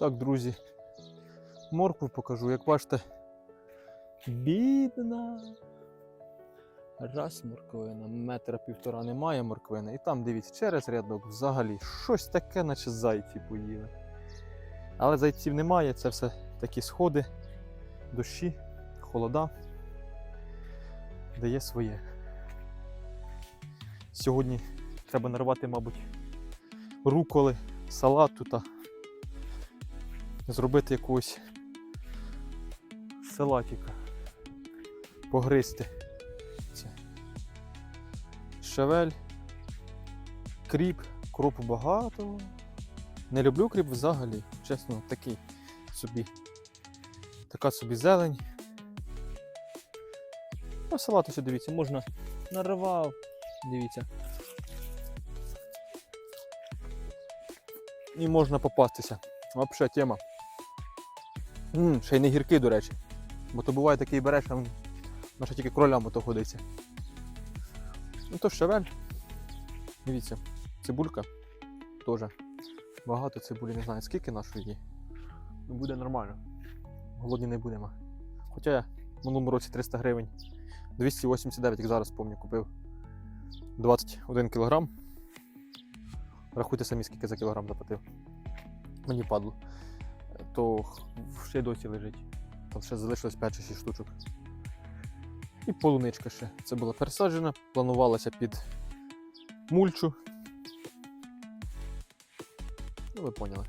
Так, друзі, моркву покажу. Як бачите, бідна. Раз морквина, метра півтора немає морквини. І там, дивіться, через рядок взагалі щось таке, наче зайці поїли. Але зайців немає, це все такі сходи, дощі, холода. Дає своє. Сьогодні треба нарвати, мабуть, руколи, салату та зробити якогось салатика. Погризти. Це. Шевель, кріп, кропу багато. Не люблю кріп взагалі, чесно, такий собі. Така собі зелень. Ну, салат ось дивіться, можна наривав. Дивіться. І можна попастися. Взагалі тема. М, ще й не гіркий, до речі. Бо то буває такий береш, там наша тільки кролями то ходиться. Ну то щавель. Дивіться, цибулька теж. Багато цибулі, не знаю, скільки нашої є. Ну, Буде нормально. Голодні не будемо. Хоча я в минулому році 300 гривень. 289, як зараз пам'ятаю, купив. 21 кілограм. Рахуйте самі, скільки за кілограм заплатив. Мені падло. То ще досі лежить. Там ще залишилось 5 чи 6 штучок. І полуничка ще. Це була пересаджена, планувалася під мульчу. Ну, ви поняли.